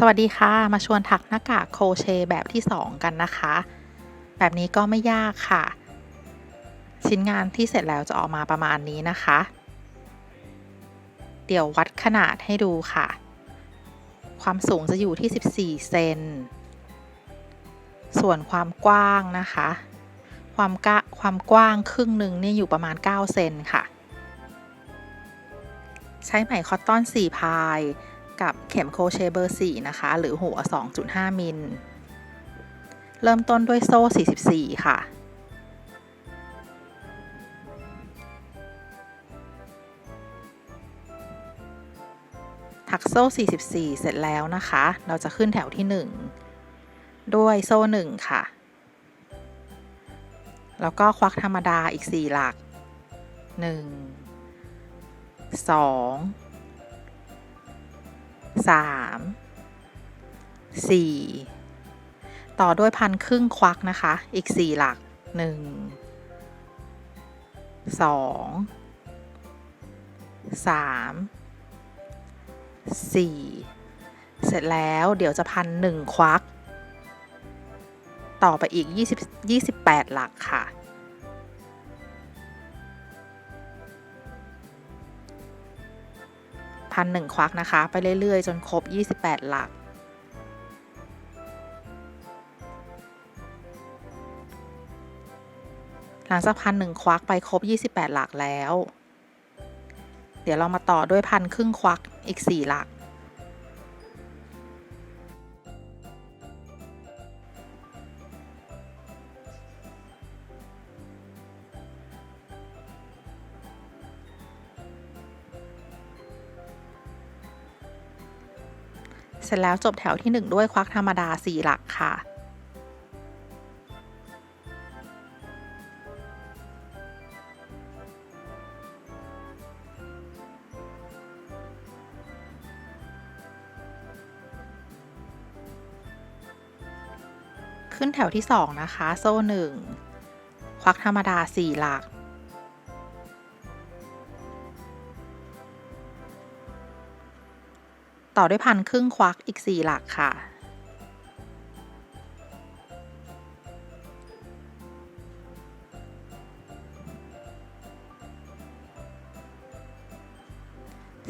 สวัสดีค่ะ มาชวนถักหน้ากากโคเชแบบที่ 2 กันนะคะ แบบนี้ก็ไม่ยากค่ะ ชิ้นงานที่เสร็จแล้วจะออกมาประมาณนี้นะคะ เดี๋ยววัดขนาดให้ดูค่ะ ความสูงจะอยู่ที่ 14 เซน ส่วนความกว้างนะคะ ความกะความกว้างครึ่งหนึ่งนี่อยู่ประมาณ 9 เซนค่ะ ใช้ไหมคอตตอน 4 พาย กับเข็มโครเชต์เบอร์ 4 นะคะ หรือหัว 2.5 มิล เริ่มต้นด้วยโซ่ 44 ค่ะถักโซ่ 44 เสร็จแล้วนะคะ เราจะขึ้นแถวที่ 1 ด้วยโซ่ 1 ค่ะ แล้วก็ควักธรรมดาอีก 4 หลัก 1 2 สามสี่ต่อด้วยพันครึ่งควักนะคะ อีกสี่หลักหนึ่งสองสามสี่เสร็จแล้วเดี๋ยวจะพันหนึ่งควัก ต่อไปอีกยี่สิบแปดหลักค่ะ พันหนึ่งควักนะคะ ไปเรื่อยๆ จนครบ 28 หลัก หลังจากพันหนึ่งควักไปครบ 28 หลักแล้ว เดี๋ยวเรามาต่อด้วยพันครึ่งควักอีก 4 หลัก เสร็จแล้วจบแถวที่ 1 ด้วยควักธรรมดา 4 หลักค่ะ ขึ้นแถวที่ 2 นะคะ โซ่ 1 ควักธรรมดา 4 หลัก ต่อด้วยพันครึ่งควักอีก 4 หลักค่ะ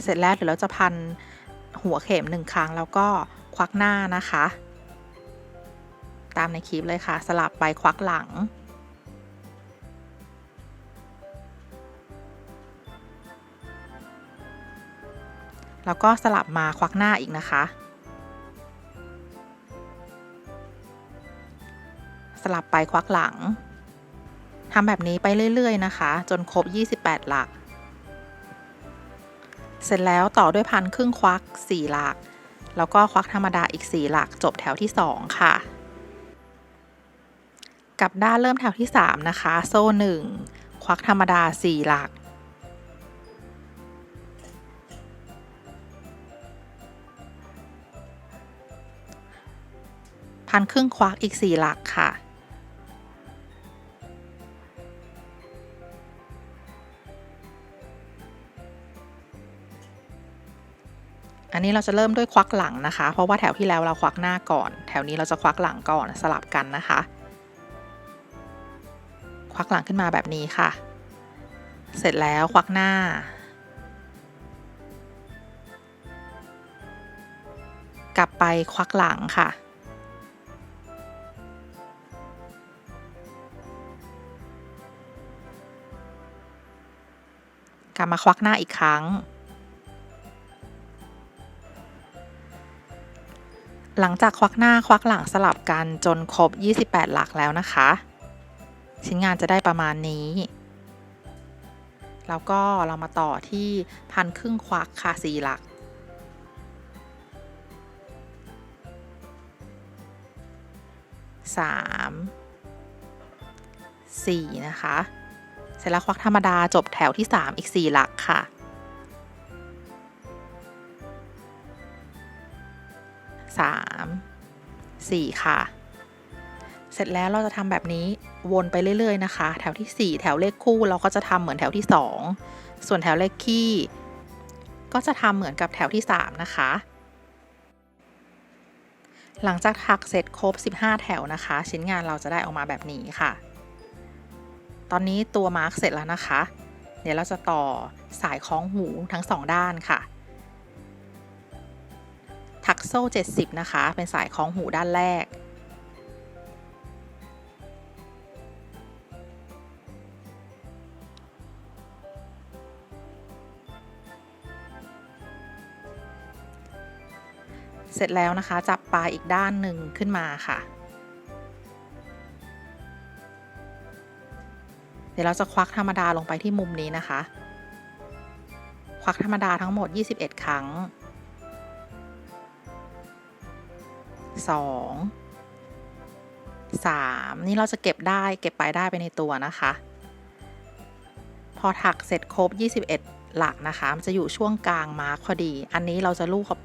เสร็จแล้วเดี๋ยวเราจะพันหัวเข็มหนึ่งครั้งแล้วก็ควักหน้านะคะ ตามในคลิปเลยค่ะ สลับไปควักหลัง แล้วก็สลับมาควักหน้าอีกนะคะ สลับไปควักหลังทำแบบนี้ไปเรื่อย ๆ นะคะ จนครบ 28 หลัก เสร็จแล้วต่อด้วยพันครึ่งควัก 4 หลัก แล้วก็ควักธรรมดาอีก 4 หลัก จบแถวที่ 2 ค่ะ กับด้านเริ่มแถวที่ 3 นะคะ โซ่ 1 ควักธรรมดา 4 หลัก พันครึ่งควักอีก 4 หลักค่ะ อันนี้เราจะเริ่มด้วยควักหลังนะคะ เพราะว่าแถวที่แล้วเราควักหน้าก่อน แถวนี้เราจะควักหลังก่อนสลับกันนะคะ ควักหลังขึ้นมาแบบนี้ค่ะ เสร็จแล้วควักหน้ากลับไปควักหลังค่ะ กลับมาควักหน้าอีกครั้ง หลังจากควักหน้าควักหลังสลับกันจนครบ 28 หลักแล้วนะคะ ชิ้นงานจะได้ประมาณนี้ แล้วก็เรามาต่อที่พันครึ่งควักค่ะสี่หลักสามสี่นะคะ เสร็จแล้วควักธรรมดาจบแถวที่ 3 อีก 4 หลักค่ะ 3 4 ค่ะ เสร็จแล้วเราจะทำแบบนี้วนไปเรื่อย ๆ นะคะ แถวที่ 4 แถวเลขคู่เราก็จะทำเหมือนแถวที่ 2 ส่วนแถวเลขคี่ ก็จะทำเหมือนกับแถวที่ 3 นะคะหลังจากถักเสร็จครบ 15 แถวนะคะ ชิ้นงานเราจะได้ออกมาแบบนี้ค่ะ ตอนนี้ตัวมาร์กเสร็จแล้วนะคะ เดี๋ยวเราจะต่อสายคล้องหูทั้งสองด้านค่ะถักโซ่ 70 นะคะ เป็นสายคล้องหูด้านแรก เสร็จแล้วนะคะ จับปลายอีกด้านหนึ่งขึ้นมาค่ะ ดี๋ยวเราจะควักธรรมดาลงไปที่มุมนี้นะคะ ควักธรรมดาทั้งหมด 21 ครั้ง 2 3 นี่เราจะเก็บได้เก็บไปได้ไปในตัวนะคะ พอถักเสร็จครบ 21 หลักนะคะ มันจะอยู่ช่วงกลางมาร์คพอดี อันนี้เราจะลูกกับ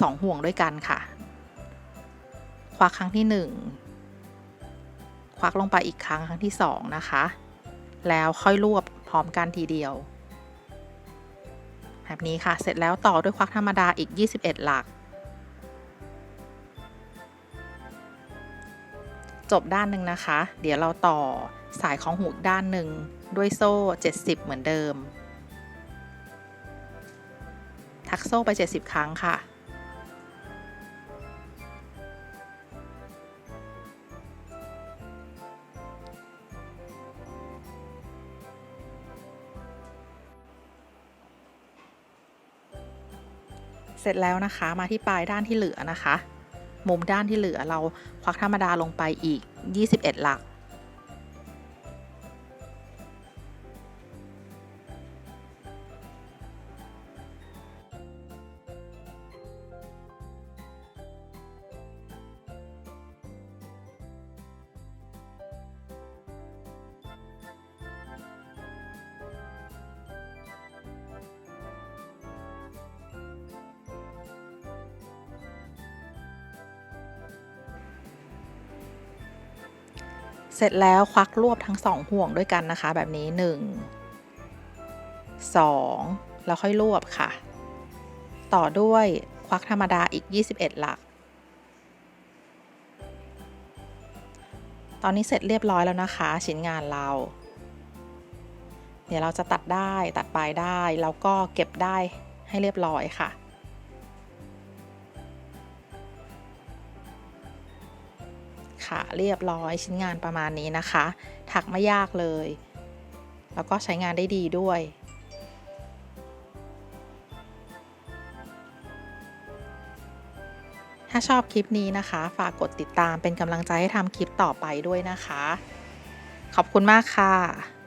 สองห่วงด้วยกันค่ะ ควักครั้งที่หนึ่งควักลงไปอีกครั้งครั้งที่สองนะคะ แล้วค่อยรวบพร้อมกันทีเดียว แบบนี้ค่ะเสร็จแล้วต่อด้วยควักธรรมดาอีก 21 หลัก จบด้านหนึ่งนะคะ เดี๋ยวเราต่อสายของหูด้านหนึ่งด้วยโซ่ 70 เหมือนเดิม ทักโซ่ไป 70 ครั้งค่ะ เสร็จแล้วนะคะมาที่ปลายด้านที่เหลือนะคะ มุมด้านที่เหลือเราควักธรรมดาลงไปอีก 21 หลัก เสร็จแล้วควักรวบทั้งสองห่วงด้วยกันนะคะ แบบนี้ 1 2 แล้วค่อยรวบค่ะ ต่อด้วยควักธรรมดาอีก 21 หลัก ตอนนี้เสร็จเรียบร้อยแล้วนะคะ ชิ้นงานเรา เดี๋ยวเราจะตัดได้ตัดปลายได้ แล้วก็เก็บได้ให้เรียบร้อยค่ะ ค่ะเรียบร้อยชิ้นงานประมาณนี้นะคะ ถักไม่ยากเลย แล้วก็ใช้งานได้ดีด้วยถ้าชอบคลิปนี้นะคะ ฝากกดติดตามเป็นกำลังใจให้ทำคลิปต่อไปด้วยนะคะ ขอบคุณมากค่ะ